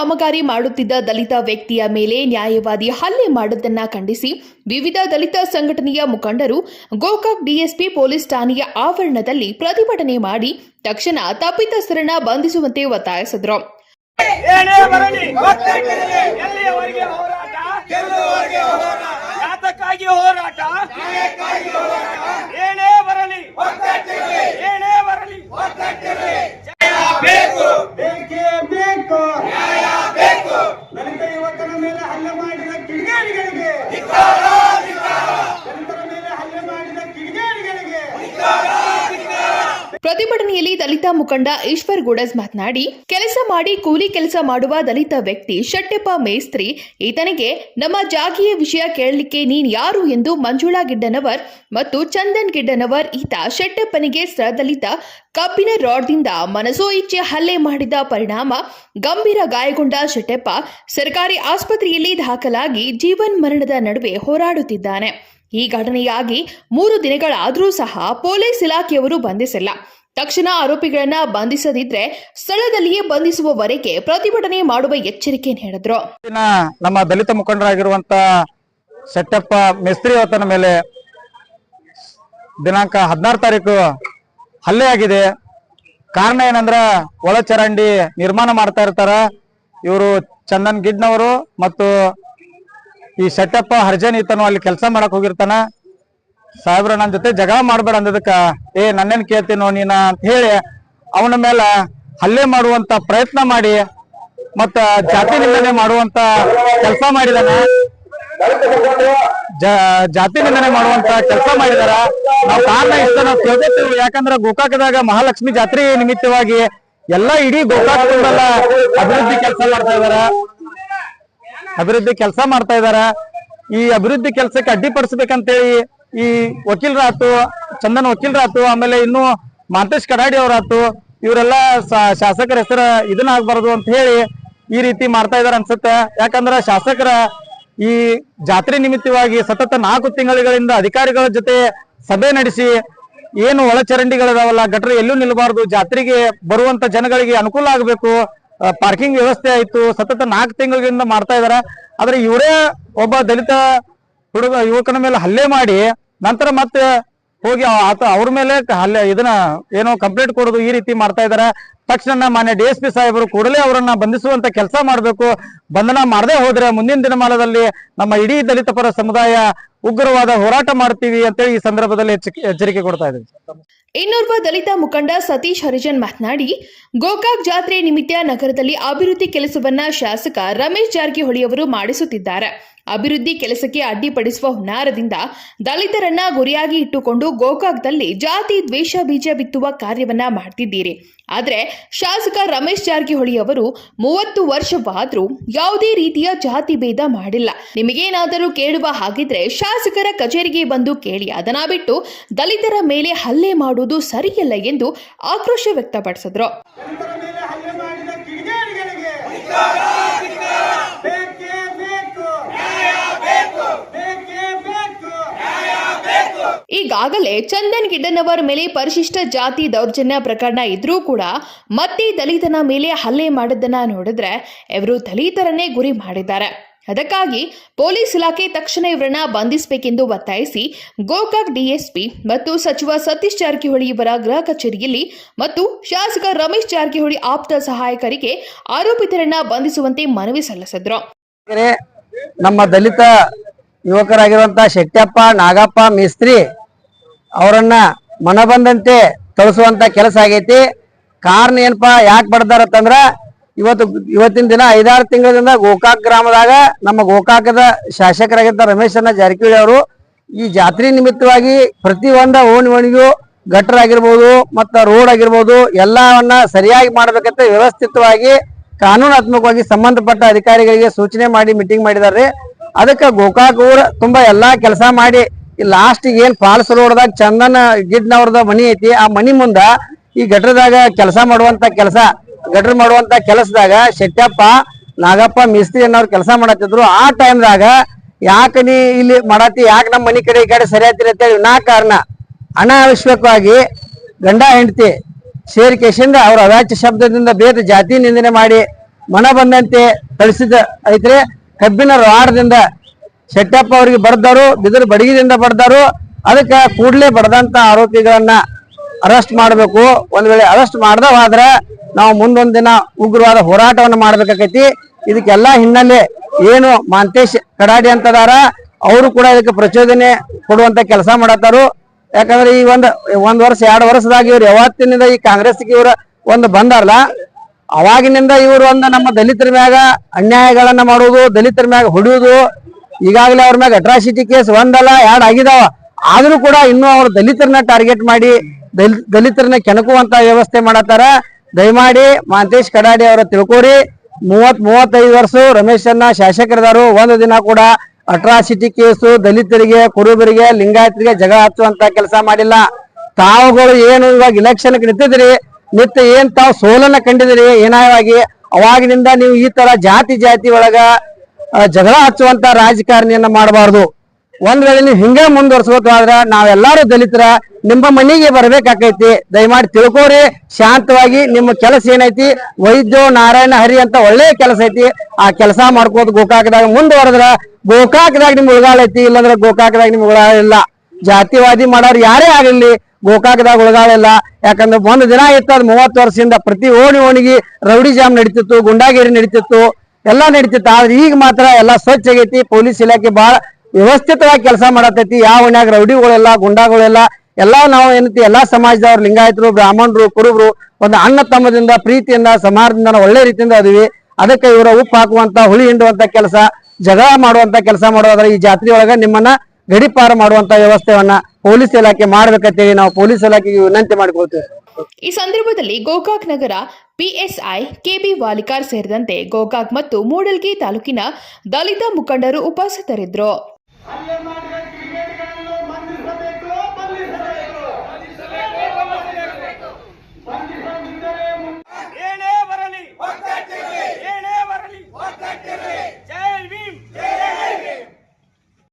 ಕಾಮಗಾರಿ ಮಾಡುತ್ತಿದ್ದ ದಲಿತ ವ್ಯಕ್ತಿಯ ಮೇಲೆ ನ್ಯಾಯವಾದಿ ಹಲ್ಲೆ ಮಾಡುವುದನ್ನು ಖಂಡಿಸಿ ವಿವಿಧ ದಲಿತ ಸಂಘಟನೆಯ ಮುಖಂಡರು ಗೋಕಾಕ್ ಡಿಎಸ್ಪಿ ಪೊಲೀಸ್ ಠಾಣೆಯ ಆವರಣದಲ್ಲಿ ಪ್ರತಿಭಟನೆ ಮಾಡಿ ತಕ್ಷಣ ತಪ್ಪಿತಸ್ಥರನ್ನ ಬಂಧಿಸುವಂತೆ ಒತ್ತಾಯಿಸಿದ್ರು ಏನೇ ಬರಲಿ ಎಲ್ಲಿಯವರೆಗೆ ಹೋರಾಟ ಯಾತಕ್ಕಾಗಿ ಹೋರಾಟ ಏನೇ ಬರಲಿ ಏನೇ ಬರಲಿ ಬೇಕೇ ಬೇಕು ನ್ಯಾಯ ಬೇಕು ದಲಿತ ಯುವಕರ ಮೇಲೆ ಹಲ್ಲೆ ಮಾಡಿದ ಕಿಡಿಗೇಡಿಗಳಿಗೆ ದಲಿತರ ಮೇಲೆ ಹಲ್ಲೆ ಮಾಡಿದ ಕಿಡಿಗೇಡಿಗಳಿಗೆ ಪ್ರತಿಭಟನೆಯಲ್ಲಿ ದಲಿತ ಮುಖಂಡ ಈಶ್ವರ್ ಗುಡಸ್ ಮಾತನಾಡಿ, ಕೆಲಸ ಮಾಡಿ ಕೂಲಿ ಕೆಲಸ ಮಾಡುವ ದಲಿತ ವ್ಯಕ್ತಿ ಶೆಟ್ಟೆಪ್ಪ ಮೇಸ್ತ್ರಿ. ಈತನಿಗೆ, ನಮ್ಮ ಜಾಗಿಯ ವಿಷಯ ಕೇಳಲಿಕ್ಕೆ ನೀನ್ ಯಾರು? ಎಂದು ಮಂಜುಳಾ ಗಿಡ್ಡನವರ್ ಮತ್ತು ಚಂದನ್ ಗಿಡ್ಡನವರ್ ಈತ ಶೆಟ್ಟಪ್ಪನಿಗೆ ಸದಲಿತ ಕಬ್ಬಿನ ರಾಡ್ದಿಂದ ಮನಸೋ ಇಚ್ಛೆ ಹಲ್ಲೆ ಮಾಡಿದ ಪರಿಣಾಮ ಗಂಭೀರ ಗಾಯಗೊಂಡ ಶೆಟ್ಟೆಪ್ಪ ಸರ್ಕಾರಿ ಆಸ್ಪತ್ರೆಯಲ್ಲಿ ದಾಖಲಾಗಿ ಜೀವನ್ ಮರಣದ ನಡುವೆ ಹೋರಾಡುತ್ತಿದ್ದಾನೆ. ಈ ಘಟನೆಯಾಗಿ ಮೂರು ದಿನಗಳಾದರೂ ಸಹ ಪೊಲೀಸ್ ಇಲಾಖೆಯವರು ಬಂಧಿಸಿಲ್ಲ. ತಕ್ಷಣ ಆರೋಪಿಗಳನ್ನ ಬಂಧಿಸದಿದ್ರೆ ಸ್ಥಳದಲ್ಲಿಯೇ ಬಂಧಿಸುವವರೆಗೆ ಪ್ರತಿಭಟನೆ ಮಾಡುವ ಎಚ್ಚರಿಕೆ ನೀಡಿದ್ರು ನಮ್ಮ ದಲಿತ ಮುಖಂಡರಾಗಿರುವಂತ ಸೆಟ್ಟಪ್ಪ ಮೇಸ್ತ್ರಿ ಅವತನ ಮೇಲೆ ದಿನಾಂಕ ಹದಿನಾರು ತಾರೀಕು ಹಲ್ಲೆ ಆಗಿದೆ. ಕಾರಣ ಏನಂದ್ರ ಒಳಚರಂಡಿ ನಿರ್ಮಾಣ ಮಾಡ್ತಾ ಇರ್ತಾರ. ಇವರು ಚಂದನ್ ಗಿಡ್ನವರು ಮತ್ತು ಈ ಸೆಟ್ಟಪ್ಪ ಹರ್ಜನ್ ಈತನು ಅಲ್ಲಿ ಕೆಲಸ ಮಾಡಕ್ ಹೋಗಿರ್ತಾನ. ಸಾಹೇಬ್ರ ನನ್ನ ಜೊತೆ ಜಗಳ ಮಾಡ್ಬೇಡ ಅಂದದಕ್ಕ ಏ, ನನ್ನೇನ್ ಕೇಳ್ತೀನೋ ನೀನ ಅಂತ ಹೇಳಿ ಅವನ ಮೇಲೆ ಹಲ್ಲೆ ಮಾಡುವಂತ ಪ್ರಯತ್ನ ಮಾಡಿ ಮತ್ತ ಜಾತಿ ನಿಂದನೆ ಮಾಡುವಂತ ಕೆಲಸ ಮಾಡಿದಾನ. ಜಾತಿ ನಿಂದನೆ ಮಾಡುವಂತ ಕೆಲಸ ಮಾಡಿದಾರ. ನಾವು ಕಾರಣ ಇಷ್ಟ ನಾವು ಕೇಳ್ಕೊತೀವಿ ಯಾಕಂದ್ರ ಗೋಕಾಕದಾಗ ಮಹಾಲಕ್ಷ್ಮಿ ಜಾತ್ರೆ ನಿಮಿತ್ತವಾಗಿ ಎಲ್ಲಾ ಇಡೀ ಗೋಕಾಕ ತುಂಬೆಲ್ಲ ಅಭಿವೃದ್ಧಿ ಕೆಲಸ ಮಾಡ್ತಾ ಇದಾರ. ಅಭಿವೃದ್ಧಿ ಕೆಲಸ ಮಾಡ್ತಾ ಇದಾರ. ಈ ಅಭಿವೃದ್ಧಿ ಕೆಲಸಕ್ಕೆ ಅಡ್ಡಿಪಡಿಸ್ಬೇಕಂತೇಳಿ ಈ ವಕೀಲರಾತು ಚಂದನ್ ವಕೀಲರಾತು ಆಮೇಲೆ ಇನ್ನು ಮಾಂತೇಶ್ ಕಡಾಡಿ ಅವರಾತು ಇವರೆಲ್ಲ ಶಾಸಕರ ಹೆಸರು ಇದನ್ನ ಆಗ್ಬಾರ್ದು ಅಂತ ಹೇಳಿ ಈ ರೀತಿ ಮಾಡ್ತಾ ಇದಾರೆ ಅನ್ಸುತ್ತೆ. ಯಾಕಂದ್ರೆ ಶಾಸಕರ ಈ ಜಾತ್ರೆ ನಿಮಿತ್ತವಾಗಿ ಸತತ ನಾಲ್ಕು ತಿಂಗಳುಗಳಿಂದ ಅಧಿಕಾರಿಗಳ ಜೊತೆ ಸಭೆ ನಡೆಸಿ ಏನು ಒಳಚರಂಡಿಗಳಿದಾವಲ್ಲ, ಗಟ್ರ ಎಲ್ಲೂ ನಿಲ್ಬಾರ್ದು, ಜಾತ್ರೆಗೆ ಬರುವಂತ ಜನಗಳಿಗೆ ಅನುಕೂಲ ಆಗಬೇಕು ಪಾರ್ಕಿಂಗ್ ವ್ಯವಸ್ಥೆ ಆಯ್ತು, ಸತತ ನಾಲ್ಕು ತಿಂಗಳಿಂದ ಮಾಡ್ತಾ ಇದಾರೆ. ಆದ್ರೆ ಇವರೇ ಒಬ್ಬ ದಲಿತ ಹುಡುಗ ಯುವಕನ ಮೇಲೆ ಹಲ್ಲೆ ಮಾಡಿ ನಂತರ ಮತ್ತೆ ಹೋಗಿ ಆತ ಅವ್ರ ಮೇಲೆ ಹಲ್ಲೆ ಇದನ್ನ ಏನೋ ಕಂಪ್ಲೇಂಟ್ ಕೊಡೋದು ಈ ರೀತಿ ಮಾಡ್ತಾ ಇದಾರೆ. ತಕ್ಷಣ ಮಾನ್ಯ ಡಿ ಎಸ್ ಪಿ ಸಾಹೇಬರು ಕೂಡಲೇ ಅವರನ್ನ ಬಂಧಿಸುವಂತ ಕೆಲಸ ಮಾಡಬೇಕು. ಬಂಧನ ಮಾಡದೆ ಹೋದ್ರೆ ಮುಂದಿನ ದಿನಮಾನದಲ್ಲಿ ನಮ್ಮ ಇಡೀ ದಲಿತ ಪರ ಸಮುದಾಯ ಉಗ್ರವಾದ ಹೋರಾಟ ಮಾಡ್ತೀವಿ ಅಂತೇಳಿ ಈ ಸಂದರ್ಭದಲ್ಲಿ ಎಚ್ಚರಿಕೆ ಕೊಡ್ತಾ ಇದ್ದೀವಿ ಇನ್ನೋರ್ವ ದಲಿತ ಮುಖಂಡ ಸತೀಶ್ ಹರಿಜನ್ ಮಾತನಾಡಿ, ಗೋಕಾಕ್ ಜಾತ್ರೆ ನಿಮಿತ್ತ ನಗರದಲ್ಲಿ ಅಭಿವೃದ್ಧಿ ಕೆಲಸವನ್ನ ಶಾಸಕ ರಮೇಶ್ ಜಾರಕಿಹೊಳಿ ಅವರು ಮಾಡಿಸುತ್ತಿದ್ದಾರೆ. ಅಭಿವೃದ್ಧಿ ಕೆಲಸಕ್ಕೆ ಅಡ್ಡಿಪಡಿಸುವ ಹುನ್ನಾರದಿಂದ ದಲಿತರನ್ನ ಗುರಿಯಾಗಿ ಇಟ್ಟುಕೊಂಡು ಗೋಕಾಕ್ದಲ್ಲಿ ಜಾತಿ ದ್ವೇಷ ಬೀಜ ಬಿತ್ತುವ ಕಾರ್ಯವನ್ನ ಮಾಡ್ತಿದ್ದೀರಿ. ಆದರೆ ಶಾಸಕ ರಮೇಶ್ ಜಾರಕಿಹೊಳಿ ಅವರು ಮೂವತ್ತು ವರ್ಷವಾದರೂ ಯಾವುದೇ ರೀತಿಯ ಜಾತಿ ಭೇದ ಮಾಡಿಲ್ಲ. ನಿಮಗೇನಾದರೂ ಕೇಳುವ ಹಾಗಿದ್ರೆ ಶಾಸಕರ ಕಚೇರಿಗೆ ಬಂದು ಕೇಳಿ. ಅದನ್ನ ಬಿಟ್ಟು ದಲಿತರ ಮೇಲೆ ಹಲ್ಲೆ ಮಾಡುವುದು ಸರಿಯಲ್ಲ ಎಂದು ಆಕ್ರೋಶ ವ್ಯಕ್ತಪಡಿಸಿದ್ರು. ಈಗಾಗಲೇ ಚಂದನ್ ಗಿಡ್ಡನವರ ಮೇಲೆ ಪರಿಶಿಷ್ಟ ಜಾತಿ ದೌರ್ಜನ್ಯ ಪ್ರಕರಣ ಇದ್ರೂ ಕೂಡ ಮತ್ತೆ ದಲಿತನ ಮೇಲೆ ಹಲ್ಲೆ ಮಾಡಿದ್ದನ್ನ ನೋಡಿದ್ರೆ ಇವರು ದಲಿತರನ್ನೇ ಗುರಿ ಮಾಡಿದ್ದಾರೆ. ಅದಕ್ಕಾಗಿ ಪೊಲೀಸ್ ಇಲಾಖೆ ತಕ್ಷಣ ಇವರನ್ನ ಬಂಧಿಸಬೇಕೆಂದು ಒತ್ತಾಯಿಸಿ ಗೋಕಾಕ್ ಡಿಎಸ್ಪಿ ಮತ್ತು ಸಚಿವ ಸತೀಶ್ ಜಾರಕಿಹೊಳಿ ಇವರ ಗೃಹ ಕಚೇರಿಯಲ್ಲಿ ಮತ್ತು ಶಾಸಕ ರಮೇಶ್ ಜಾರಕಿಹೊಳಿ ಆಪ್ತ ಸಹಾಯಕರಿಗೆ ಆರೋಪಿತರನ್ನ ಬಂಧಿಸುವಂತೆ ಮನವಿ ಸಲ್ಲಿಸಿದ್ರು. ನಮ್ಮ ದಲಿತ ಯುವಕರಾಗಿರುವಂತ ಶೆಟ್ಟಪ್ಪ, ನಾಗಪ್ಪ, ಮೇಸ್ತ್ರಿ ಅವರನ್ನ ಮನಬಂದಂತೆ ತಳಿಸುವಂತ ಕೆಲಸ ಆಗೈತಿ. ಕಾರಣ ಏನಪ್ಪಾ, ಯಾಕೆ ಬಡ್ದಾರತ್ತಂದ್ರ ಇವತ್ತು, ಇವತ್ತಿನ ದಿನ ಐದಾರು ತಿಂಗಳಿಂದ ಗೋಕಾಕ್ ಗ್ರಾಮದಾಗ ನಮ್ಮ ಗೋಕಾಕದ ಶಾಸಕರಾಗಿದ್ದ ರಮೇಶಣ್ಣ ಜಾರಕಿಹೊಳಿ ಅವರು ಈ ಜಾತ್ರೆ ನಿಮಿತ್ತವಾಗಿ ಪ್ರತಿ ಒಂದ ಓಣಿ ಓಣಿಗೂ ಗಟ್ಟರ್ ಆಗಿರ್ಬೋದು ಮತ್ತ ರೋಡ್ ಆಗಿರ್ಬೋದು ಎಲ್ಲವನ್ನ ಸರಿಯಾಗಿ ಮಾಡಬೇಕಂತ ವ್ಯವಸ್ಥಿತವಾಗಿ ಕಾನೂನಾತ್ಮಕವಾಗಿ ಸಂಬಂಧಪಟ್ಟ ಅಧಿಕಾರಿಗಳಿಗೆ ಸೂಚನೆ ಮಾಡಿ ಮೀಟಿಂಗ್ ಮಾಡಿದಾರೆ ಅದಕ್ಕೆ ಗೋಕಾಕ್ ಊರ ತುಂಬಾ ಎಲ್ಲಾ ಕೆಲಸ ಮಾಡಿ ಲಾಸ್ಟ್ ಏನ್ ಫಾಲ್ಸ್ ರೋಡ್ದಾಗ ಚಂದನ ಗಿಡ್ನವ್ರದ ಮನಿ ಐತಿ, ಆ ಮನಿ ಮುಂದ ಈ ಗಟ್ರದಾಗ ಕೆಲಸ ಮಾಡುವಂತ ಕೆಲಸ, ಗಟ್ರ ಮಾಡುವಂತ ಕೆಲಸದಾಗ ಶೆಟ್ಟಪ್ಪ, ನಾಗಪ್ಪ, ಮಿಸ್ತ್ರಿ ಅನ್ನೋರು ಕೆಲಸ ಮಾಡತ್ತಿದ್ರು. ಆ ಟೈಮ್ದಾಗ ಯಾಕೆ ನೀ ಇಲ್ಲಿ ಮಾಡತ್ತಿ, ಯಾಕೆ ನಮ್ಮ ಮನಿ ಕಡೆ ಈ ಕಡೆ ಅಂತ ಅಂತೇಳಿ ನಾ ಕಾರಣ. ಅನಾವಶ್ಯಕವಾಗಿ ಗಂಡ ಹೆಂಡತಿ ಸೇರಿಕೆಸಿಂದ ಅವ್ರ ಅವಾಚ್ಯ ಶಬ್ದದಿಂದ ಬೇರೆ ಜಾತಿ ನಿಂದನೆ ಮಾಡಿ ಮನ ಬಂದಂತೆ ಕಳಿಸಿದ ಐತ್ರಿ. ಕಬ್ಬಿನ ರಾಡದಿಂದ ಶೆಟ್ಟಪ್ಪ ಅವರಿಗೆ ಬಡ್ದರು ಬಿದಿರು ಬಡಗಿದಿಂದ ಬರ್ದಾರು. ಅದಕ್ಕೆ ಕೂಡಲೇ ಬಡದಂತ ಆರೋಪಿಗಳನ್ನ ಅರೆಸ್ಟ್ ಮಾಡಬೇಕು. ಒಂದ್ ವೇಳೆ ಅರೆಸ್ಟ್ ಮಾಡ್ದವಾದ್ರೆ ನಾವು ಮುಂದೊಂದ್ ದಿನ ಉಗ್ರವಾದ ಹೋರಾಟವನ್ನು ಮಾಡ್ಬೇಕಾಕೈತಿ. ಇದಕ್ಕೆಲ್ಲ ಹಿನ್ನೆಲೆ ಏನು ಮಾಂತೇಶ್ ಕಡಾಡಿ ಅಂತದಾರ, ಅವರು ಕೂಡ ಇದಕ್ಕೆ ಪ್ರಚೋದನೆ ಕೊಡುವಂತ ಕೆಲಸ ಮಾಡತ್ತಾರು. ಯಾಕಂದ್ರೆ ಈ ಒಂದ್ ಒಂದ್ ವರ್ಷ, ಎರಡು ವರ್ಷದಾಗ ಇವ್ರು ಯಾವತ್ತಿನಿಂದ ಈ ಕಾಂಗ್ರೆಸ್ಗೆ ಇವ್ರ ಒಂದು ಬಂದಾರಲ್ಲ ಅವಾಗಿನಿಂದ ಇವರು ಒಂದು ನಮ್ಮ ದಲಿತರ ಮ್ಯಾಗ ಅನ್ಯಾಯಗಳನ್ನ ಮಾಡುವುದು, ದಲಿತರ ಮ್ಯಾಗ ಹೊಡೆಯುವುದು, ಈಗಾಗಲೇ ಅವ್ರ ಮ್ಯಾಗ ಅಟ್ರಾಸಿಟಿ ಕೇಸ್ ಒಂದಲ್ಲ, ಎರಡ್ ಆಗಿದಾವ. ಆದ್ರೂ ಕೂಡ ಇನ್ನೂ ಅವರು ದಲಿತರನ್ನ ಟಾರ್ಗೆಟ್ ಮಾಡಿ, ದಲ್- ದಲಿತರನ್ನ ಕೆಣಕುವಂತ ವ್ಯವಸ್ಥೆ ಮಾಡತ್ತಾರ. ದಯಮಾಡಿ ಮಾಂತೇಶ್ ಕಡಾಡಿ ಅವರ ತಿಳ್ಕೊರಿ. ಮೂವತ್ ಮೂವತ್ತೈದು ವರ್ಷ ರಮೇಶನ್ನ ಶಾಸಕರದಾರು. ಒಂದು ದಿನ ಕೂಡ ಅಟ್ರಾಸಿಟಿ ಕೇಸು ದಲಿತರಿಗೆ, ಕುರುಬರಿಗೆ, ಲಿಂಗಾಯತರಿಗೆ ಜಗಳ ಹಚ್ಚುವಂತ ಕೆಲಸ ಮಾಡಿಲ್ಲ. ತಾವುಗಳು ಏನು ಇವಾಗ ಇಲೆಕ್ಷನ್ ನಿಂತಿದ್ರಿ ನಿತ್ಯ ಏನ್ ತಾವು ಸೋಲನ್ನ ಕಂಡಿದಿರಿ ಏನಾಯವಾಗಿ ಅವಾಗಿನಿಂದ ನೀವು ಈ ತರ ಜಾತಿ ಜಾತಿ ಒಳಗ ಜಗಳ ಹಚ್ಚುವಂತ ರಾಜಕಾರಣಿಯನ್ನ ಮಾಡಬಾರ್ದು. ಒಂದ್ ವೇಳೆ ನೀವು ಹಿಂಗೆ ಮುಂದುವರ್ಸ್ಬೇಕಾದ್ರ ನಾವೆಲ್ಲಾರು ದಲಿತರ, ನಿಮ್ಮ ಮನೆಗೆ ಬರ್ಬೇಕಾಕೈತಿ. ದಯಮಾಡಿ ತಿಳ್ಕೋರಿ, ಶಾಂತವಾಗಿ ನಿಮ್ಮ ಕೆಲಸ ಏನೈತಿ? ವೈದ್ಯೋ ನಾರಾಯಣ ಹರಿ ಅಂತ ಒಳ್ಳೆ ಕೆಲಸ ಐತಿ. ಆ ಕೆಲಸ ಮಾಡ್ಕೋತ ಗೋಕಾಕದಾಗ ಮುಂದುವರೆದ್ರ ಗೋಕಾಕದಾಗ ನಿಮ್ ಉಳಗಾಲ ಐತಿ, ಇಲ್ಲಂದ್ರ ಗೋಕಾಕದಾಗ ನಿಮ್ ಉಳಗಾಲ ಇಲ್ಲ. ಜಾತಿವಾದಿ ಮಾಡೋರು ಯಾರೇ ಆಗಲಿ ಗೋಕಾಕದಾಗ ಉಳಗಾಳಿಲ್ಲ. ಯಾಕಂದ್ರೆ ಒಂದು ದಿನ ಇತ್ತು ಅದ್ ಮೂವತ್ತು ವರ್ಷದಿಂದ ಪ್ರತಿ ಓಣಿ ಓಣಿಗೆ ರೌಡಿ ಜಾಮ್ ನಡೀತಿತ್ತು, ಗುಂಡಾಗಿರಿ ನಡೀತಿತ್ತು, ಎಲ್ಲಾ ನಡೀತಿತ್ತು. ಆದ್ರೆ ಈಗ ಮಾತ್ರ ಎಲ್ಲಾ ಸ್ವಚ್ಛ ಆಗೈತಿ, ಪೊಲೀಸ್ ಇಲಾಖೆ ಬಹಳ ವ್ಯವಸ್ಥಿತವಾಗಿ ಕೆಲಸ ಮಾಡತೈತಿ. ಯಾವ ಓಣ್ಯಾಗ ರೌಡಿಗಳೆಲ್ಲ, ಗುಂಡಾಗಳೆಲ್ಲ, ಎಲ್ಲಾ ನಾವು ಏನೈತಿ, ಎಲ್ಲಾ ಸಮಾಜದವ್ರು, ಲಿಂಗಾಯತರು, ಬ್ರಾಹ್ಮಣರು, ಕುರುಬರು ಒಂದು ಅಣ್ಣ ತಮ್ಮದಿಂದ, ಪ್ರೀತಿಯಿಂದ ಸಮಾಜದಿಂದ ಒಳ್ಳೆ ರೀತಿಯಿಂದ ಅದೀವಿ. ಅದಕ್ಕೆ ಇವರ ಉಪ್ಪು ಹಾಕುವಂತ, ಹುಳಿ ಹಿಂಡುವಂತ ಕೆಲಸ, ಜಗಳ ಮಾಡುವಂತ ಕೆಲಸ ಮಾಡೋದ್ರ ಈ ಜಾತ್ರೆ ಒಳಗ ನಿಮ್ಮನ್ನ ಗಡಿಪಾರು ಮಾಡುವಂತ ವ್ಯವಸ್ಥೆಯನ್ನ ಪೊಲೀಸ್ ಇಲಾಖೆ ಮಾಡ್ಬೇಕಂತೇಳಿ ನಾವು ಪೊಲೀಸ್ ಇಲಾಖೆಗೆ ವಿನಂತಿ ಮಾಡಿಕೊಳ್ತೇವೆ. ಈ ಸಂದರ್ಭದಲ್ಲಿ ಗೋಕಾಕ್ ನಗರ ಪಿಎಸ್ಐ ಕೆಬಿ ವಾಲಿಕಾರ್ ಸೇರಿದಂತೆ ಗೋಕಾಕ್ ಮತ್ತು ಮೂಡಲ್ಗಿ ತಾಲೂಕಿನ ದಲಿತ ಮುಖಂಡರು ಉಪಸ್ಥಿತರಿದ್ದರು.